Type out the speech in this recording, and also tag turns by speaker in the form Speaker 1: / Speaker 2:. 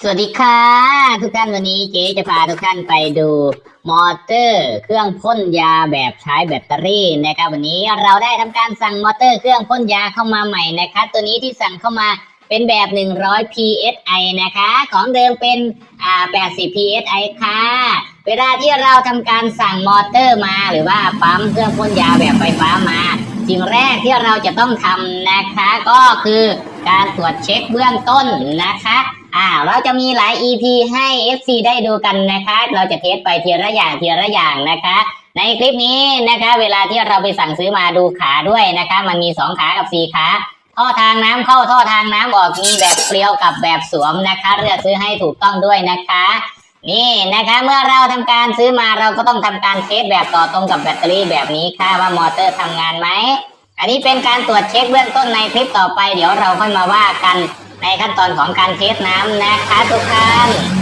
Speaker 1: สวัสดีค่ะ ทุกท่านวันนี้เจ๊จะพาทุกท่านไปดูมอเตอร์ เครื่องพ่นยาแบบใช้แบตเตอรี่นะครับวันนี้เราได้ทำการสั่งมอเตอร์เครื่องพ่นยาเข้ามาใหม่นะคะตัวนี้ที่สั่งเข้ามาเป็นแบบ 100 psi นะคะ ของเดิมเป็นอ่า80 psi ค่ะ เวลาที่เราทำการสั่งมอเตอร์มาหรือว่าปั๊มเครื่องพ่นยาแบบไฟฟ้ามาสิ่งแรกที่เราจะต้องทำนะคะก็คือการตรวจเช็คเบื้องต้นนะคะ อ่า เราจะมีหลาย EP ให้ FC ได้ดูกันนะคะ เราจะเทสไปทีละอย่างทีละอย่างนะคะ ในคลิปนี้นะคะ เวลาที่เราไปสั่งซื้อมาดูขาด้วยนะคะ มันมี 2 ขากับ 4 ขาท่อทางน้ำเข้าท่อทางน้ำออกมีแบบเกลียวกับแบบสวมนะคะเลือกซื้อให้ถูกต้องด้วยนะคะ นี่นะคะเมื่อเราทำการซื้อมาเราก็ต้องทำการเทสแบบต่อตรงกับแบตเตอรี่แบบนี้ค่ะว่ามอเตอร์ทำงานไหมอันนี้เป็นการตรวจเช็คเบื้องต้นในคลิปต่อไป เดี๋ยวเราค่อยมาว่ากัน ในขั้นตอนของการเทสน้ำนะคะทุกท่าน